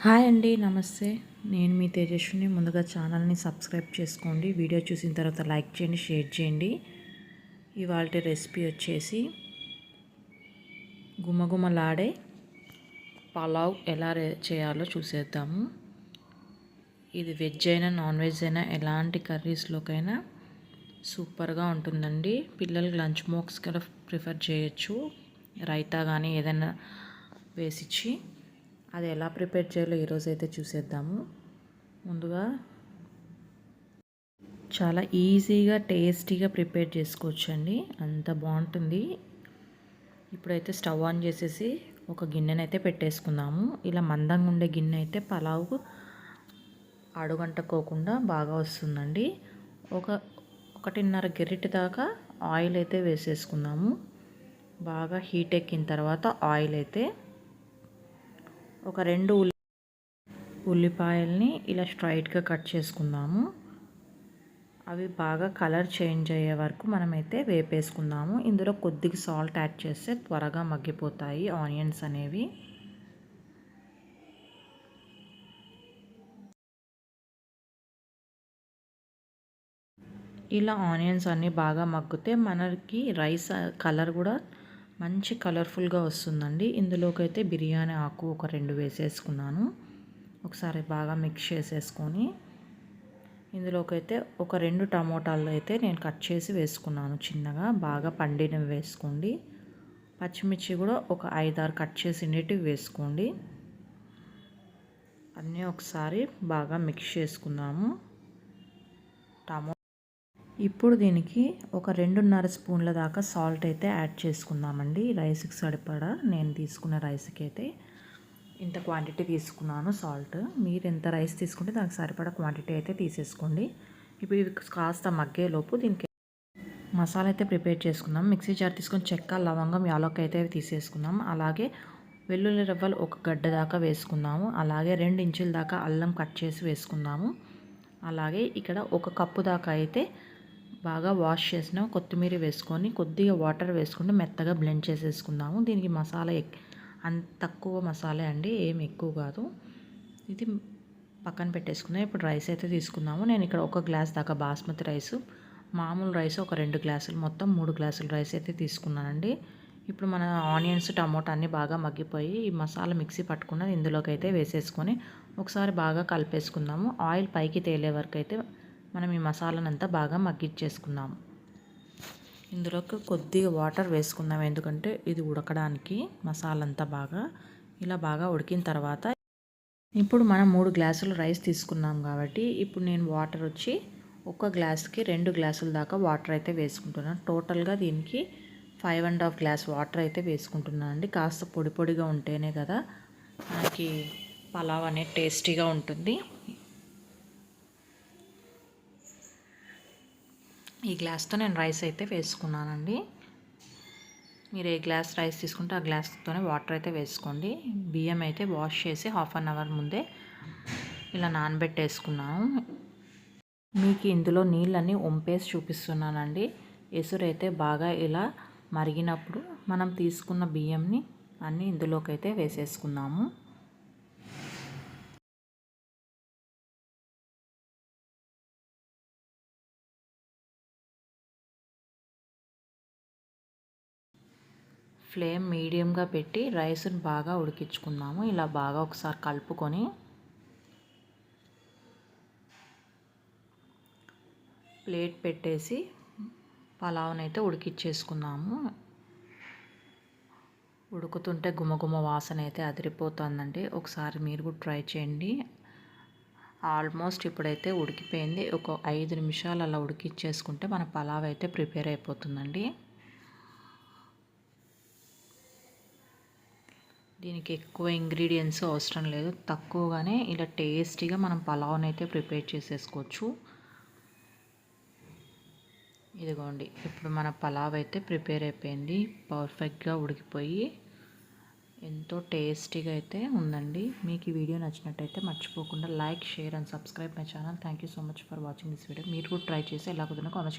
Hi అండి నమస్తే. నేను మీ తేజస్విని. ముందుగా ఛానల్ని సబ్స్క్రైబ్ చేసుకోండి. వీడియో చూసిన తర్వాత లైక్ చేయండి షేర్ చేయండి. ఇవాళ రెసిపీ వచ్చేసి గుమగుమలాడే పలావ్ ఎలా చేయాలో చూసేద్దాము. ఇది వెజ్ అయినా నాన్ వెజ్ అయినా ఎలాంటి కర్రీస్లోకైనా సూపర్గా ఉంటుందండి. పిల్లలకి లంచ్ బాక్స్ కూడా ప్రిఫర్ చేయొచ్చు. రైతా కానీ ఏదైనా వేసిచ్చి అది ఎలా ప్రిపేర్ చేయాలో ఈరోజు అయితే చూసేద్దాము. ముందుగా చాలా ఈజీగా టేస్టీగా ప్రిపేర్ చేసుకోవచ్చు అండి అంత బాగుంటుంది. ఇప్పుడైతే స్టవ్ ఆన్ చేసేసి ఒక గిన్నెనైతే పెట్టేసుకుందాము. ఇలా మందంగా ఉండే గిన్నె అయితే పలావు అడుగంటకోకుండా బాగా వస్తుందండి. ఒక ఒకటిన్నర గెరిటి దాకా ఆయిల్ అయితే వేసేసుకుందాము. బాగా హీట్ ఎక్కిన తర్వాత ఆయిల్ అయితే ఒక రెండు ఉల్లి ఉల్లిపాయల్ని ఇలా స్ట్రైట్గా కట్ చేసుకుందాము. అవి బాగా కలర్ చేంజ్ అయ్యే వరకు మనమైతే వేపేసుకుందాము. ఇందులో కొద్దిగా సాల్ట్ యాడ్ చేస్తే త్వరగా మగ్గిపోతాయి ఆనియన్స్ అనేవి. ఇలా ఆనియన్స్ అన్నీ బాగా మగ్గితే మనకి రైస్ కలర్ కూడా మంచి కలర్ఫుల్గా వస్తుందండి. ఇందులోకి అయితే బిర్యానీ ఆకు ఒక రెండు వేసేసుకున్నాను. ఒకసారి బాగా మిక్స్ చేసేసుకొని ఇందులోకి అయితే ఒక రెండు టమోటాలు అయితే నేను కట్ చేసి వేసుకున్నాను చిన్నగా. బాగా పండినవి వేసుకోండి. పచ్చిమిర్చి కూడా ఒక ఐదారు కట్ చేసినవి వేసుకోండి. అన్నీ ఒకసారి బాగా మిక్స్ చేసుకున్నాము టమో ఇప్పుడు దీనికి ఒక రెండున్నర స్పూన్ల దాకా సాల్ట్ అయితే యాడ్ చేసుకుందామండి. రైస్కి సరిపడా నేను తీసుకున్న రైస్కి అయితే ఇంత క్వాంటిటీ తీసుకున్నాను సాల్ట్. మీరు ఎంత రైస్ తీసుకుంటే దానికి సరిపడా క్వాంటిటీ అయితే తీసేసుకోండి. ఇప్పుడు ఇవి కాస్త మగ్గేలోపు దీనికి మసాలా అయితే ప్రిపేర్ చేసుకుందాం. మిక్సీ జార్ తీసుకొని చెక్క లవంగం యాలక్క అయితే తీసేసుకుందాం. అలాగే వెల్లుల్లి రవ్వలు ఒక గడ్డ దాకా వేసుకుందాము. అలాగే రెండు ఇంచుల దాకా అల్లం కట్ చేసి వేసుకుందాము. అలాగే ఇక్కడ ఒక కప్పు దాకా అయితే బాగా వాష్ చేసిన కొత్తిమీర వేసుకొని కొద్దిగా వాటర్ వేసుకుంటే మెత్తగా బ్లెండ్ చేసేసుకుందాము. దీనికి మసాలా అంత తక్కువ మసాలా అండి ఏం ఎక్కువ కాదు. ఇది పక్కన పెట్టేసుకుందాం. ఇప్పుడు రైస్ అయితే తీసుకుందాము. నేను ఇక్కడ ఒక గ్లాస్ దాకా బాస్మతి రైస్ మామూలు రైస్ ఒక రెండు గ్లాసులు మొత్తం మూడు గ్లాసులు రైస్ అయితే తీసుకున్నానండి. ఇప్పుడు మన ఆనియన్స్ టమోటా అన్నీ బాగా మగ్గిపోయి ఈ మసాలా మిక్సీ పట్టుకున్నది ఇందులోకి అయితే వేసేసుకొని ఒకసారి బాగా కలిపేసుకుందాము. ఆయిల్ పైకి తేలే వరకు అయితే మనం ఈ మసాలానంతా బాగా మగ్గిచ్చేసుకుందాం. ఇందులోకి కొద్దిగా వాటర్ వేసుకుందాం. ఎందుకంటే ఇది ఉడకడానికి మసాలంతా బాగా ఇలా బాగా ఉడికిన తర్వాత ఇప్పుడు మనం మూడు గ్లాసులు రైస్ తీసుకున్నాం కాబట్టి ఇప్పుడు నేను వాటర్ వచ్చి ఒక గ్లాస్కి రెండు గ్లాసుల దాకా వాటర్ అయితే వేసుకుంటున్నాను టోటల్గా దీనికి five and half glass water అయితే వేసుకుంటున్నాను అండి. కాస్త పొడి పొడిగా ఉంటేనే కదా మనకి పలావ్ అనేది టేస్టీగా ఉంటుంది. ఈ గ్లాస్తో నేను రైస్ అయితే వేసుకున్నానండి. మీరు ఏ గ్లాస్ రైస్ తీసుకుంటే ఆ గ్లాస్తోనే వాటర్ అయితే వేసుకోండి. బియ్యం అయితే వాష్ చేసి హాఫ్ అన్ అవర్ ముందే ఇలా నానబెట్టేసుకున్నాను. మీకు ఇందులో నీళ్ళన్నీ వంపేసి చూపిస్తున్నానండి. ఎసురైతే బాగా ఇలా మరిగినప్పుడు మనం తీసుకున్న బియ్యంని అన్నీ ఇందులోకి అయితే వేసేసుకున్నాము. ఫ్లేమ్ మీడియంగా పెట్టి రైస్ని బాగా ఉడికించుకుందాము. ఇలా బాగా ఒకసారి కలుపుకొని ప్లేట్ పెట్టేసి పలావ్ని అయితే ఉడికిచ్చేసుకున్నాము ఉడుకుతుంటే గుమగుమ వాసన అయితే అదిరిపోతుందండి. ఒకసారి మీరు కూడా ట్రై చేయండి. ఆల్మోస్ట్ ఇప్పుడైతే ఉడికిపోయింది. ఒక ఐదు నిమిషాలు అలా ఉడికిచ్చేసుకుంటే మన పలావ్ అయితే ప్రిపేర్ అయిపోతుందండి. దీనికి ఎక్కువ ఇంగ్రీడియంట్స్ అవసరం లేదు. తక్కువగానే ఇలా టేస్టీగా మనం పలావ్ని అయితే ప్రిపేర్ చేసేసుకోవచ్చు. ఇదిగోండి ఇప్పుడు మన పలావ్ అయితే ప్రిపేర్ అయిపోయింది. పర్ఫెక్ట్గా ఉడికిపోయి ఎంతో టేస్టీగా అయితే ఉందండి. మీకు ఈ వీడియో నచ్చినట్టయితే మర్చిపోకుండా like share and subscribe my channel thank you so much for watching this video మీరు కూడా ట్రై చేసి ఎలా కుదిరినా కామెంట్